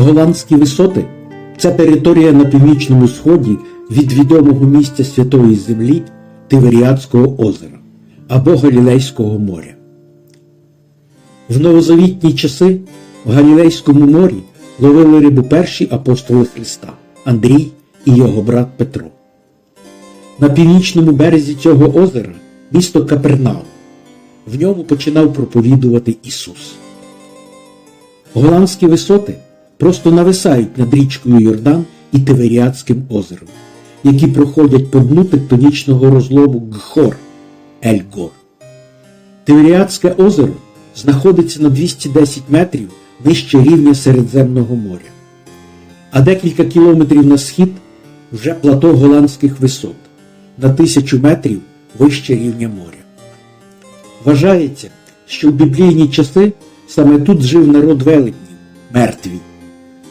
Голландські висоти це територія на північному сході від відомого місця Святої Землі Тиверіадського озера або Галілейського моря. В новозавітні часи в Галілейському морі ловили рибу перші апостоли Христа Андрій і його брат Петро. На північному березі цього озера місто Капернаум. В ньому починав проповідувати Ісус. Голландські висоти просто нависають над річкою Йордан і Тиверіадським озером, які проходять по дну тектонічного розлому Гхор Ель-Гор. Тиверіадське озеро знаходиться на 210 метрів нижче рівня Середземного моря, а декілька кілометрів на схід вже плато голландських висот на тисячу метрів вище рівня моря. Вважається, що в біблійні часи саме тут жив народ велетнів, мертві.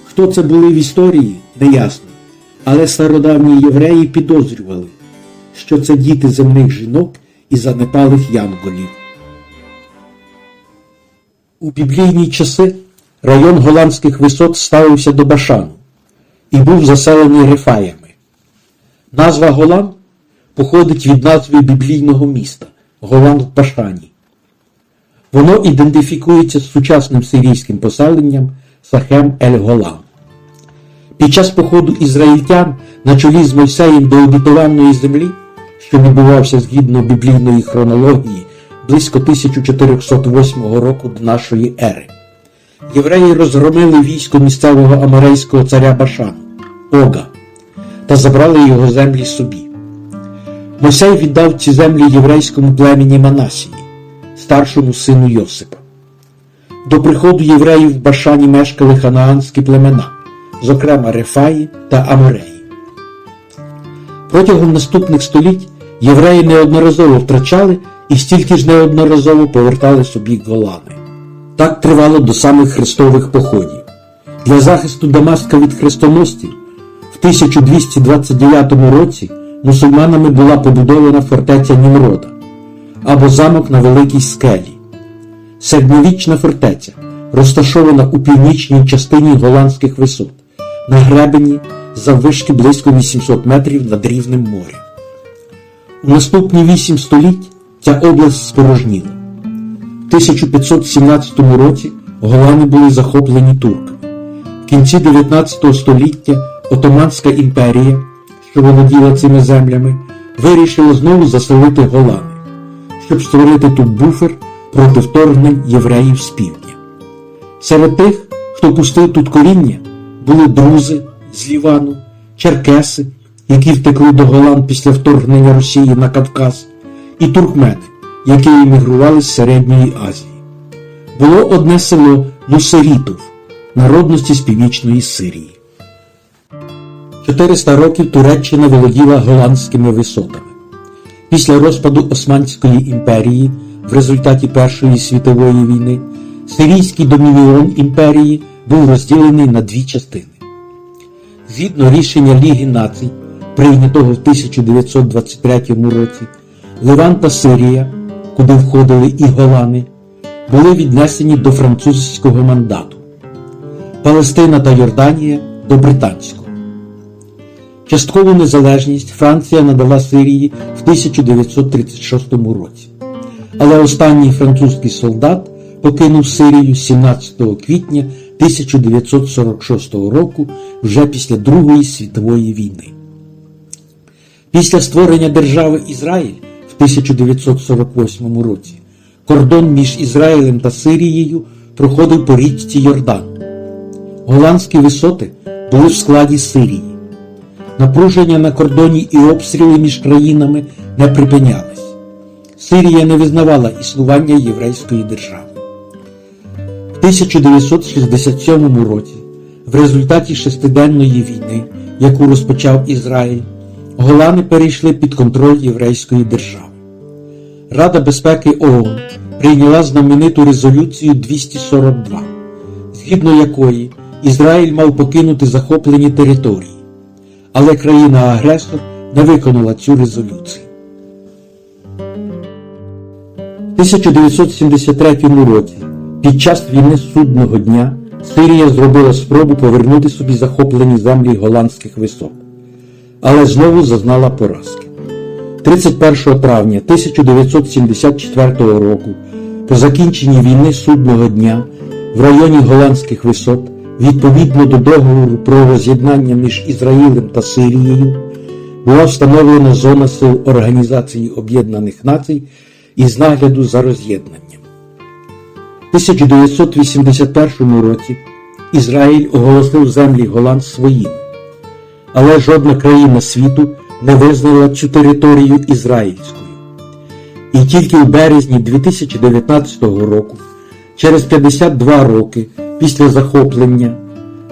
Хто це були в історії, неясно, але стародавні євреї підозрювали, що це діти земних жінок і занепалих янголів. У біблійні часи район голландських висот ставився до Башану і був заселений рефаями. Назва Голан походить від назви біблійного міста Голан в Башані. Воно ідентифікується з сучасним сирійським поселенням Сахем Ель-Голан. Під час походу ізраїльтян на чолі з Мойсеєм до обітованої землі, що відбувався згідно біблійної хронології близько 1408 року до нашої ери, євреї розгромили військо місцевого амарейського царя Башану Ога та забрали його землі собі. Мойсей віддав ці землі єврейському племені Манасії, старшому сину Йосипа. До приходу євреїв в Башані мешкали ханаанські племена, зокрема Рефаї та Амореї. Протягом наступних століть євреї неодноразово втрачали і стільки ж неодноразово повертали собі Голани. Так тривало до самих хрестових походів. Для захисту Дамаска від хрестоносців в 1229 році мусульманами була побудована фортеця Німрода або замок на Великій скелі. Середньовічна фортеця, розташована у північній частині голландських висот, на гребені заввишки близько 800 метрів над рівнем моря. У наступні вісім століть ця область спорожніла. В 1517 році голлани були захоплені турками. В кінці 19 століття Отоманська імперія, що володіла цими землями, вирішила знову заселити голлани, щоб створити тут буфер проти вторгнень євреїв з півдня. Серед тих, хто пустив тут коріння, були друзи з Лівану, черкеси, які втекли до Голланд після вторгнення Росії на Кавказ, і туркмени, які емігрували з Середньої Азії. Було одне село Нусерітов, народності з північної Сирії. 400 років Туреччина володіла голландськими висотами. Після розпаду Османської імперії в результаті Першої світової війни Сирійський домініон імперії був розділений на дві частини. Згідно рішення Ліги націй, прийнятого в 1923 році, Ливан та Сирія, куди входили і Голани, були віднесені до французького мандату, Палестина та Йорданія до британського. Часткову незалежність Франція надала Сирії в 1936 році. Але останній французький солдат покинув Сирію 17 квітня 1946 року вже після Другої світової війни. Після створення держави Ізраїль в 1948 році кордон між Ізраїлем та Сирією проходив по річці Йордан. Голландські висоти були в складі Сирії. Напруження на кордоні і обстріли між країнами не припинялись. Сирія не визнавала існування єврейської держави. В 1967 році, в результаті шестиденної війни, яку розпочав Ізраїль, Голани перейшли під контроль єврейської держави. Рада безпеки ООН прийняла знамениту резолюцію 242, згідно якої Ізраїль мав покинути захоплені території, але країна-агресор не виконала цю резолюцію. 1973 році, під час війни судного дня, Сирія зробила спробу повернути собі захоплені землі голландських висот, але знову зазнала поразки. 31 травня 1974 року, по закінченні війни судного дня в районі голландських висот, відповідно до договору про роз'єднання між Ізраїлем та Сирією, була встановлена зона сил Організації Об'єднаних Націй із нагляду за роз'єднанням. У 1981 році Ізраїль оголосив землі Голланд своїми, але жодна країна світу не визнала цю територію ізраїльською. І тільки в березні 2019 року, через 52 роки після захоплення,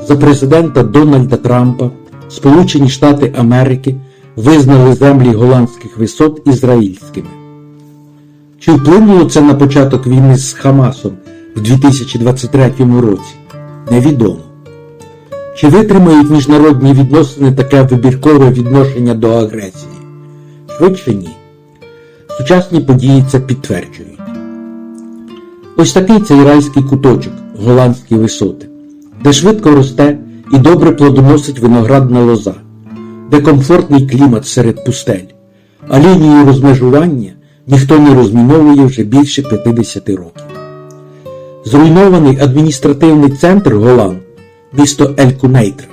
за президента Дональда Трампа Сполучені Штати Америки визнали землі голландських висот ізраїльськими. Чи вплинуло це на початок війни з Хамасом в 2023 році? Невідомо. Чи витримають міжнародні відносини таке вибіркове відношення до агресії? Швидше ні. Сучасні події це підтверджують. Ось такий цей райський куточок, голландські висоти, де швидко росте і добре плодоносить виноградна лоза, де комфортний клімат серед пустель, а лінію розмежування ніхто не розміновує вже більше 50 років. Зруйнований адміністративний центр Голан, місто Елькунейтра,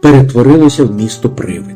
перетворилося в місто Привид.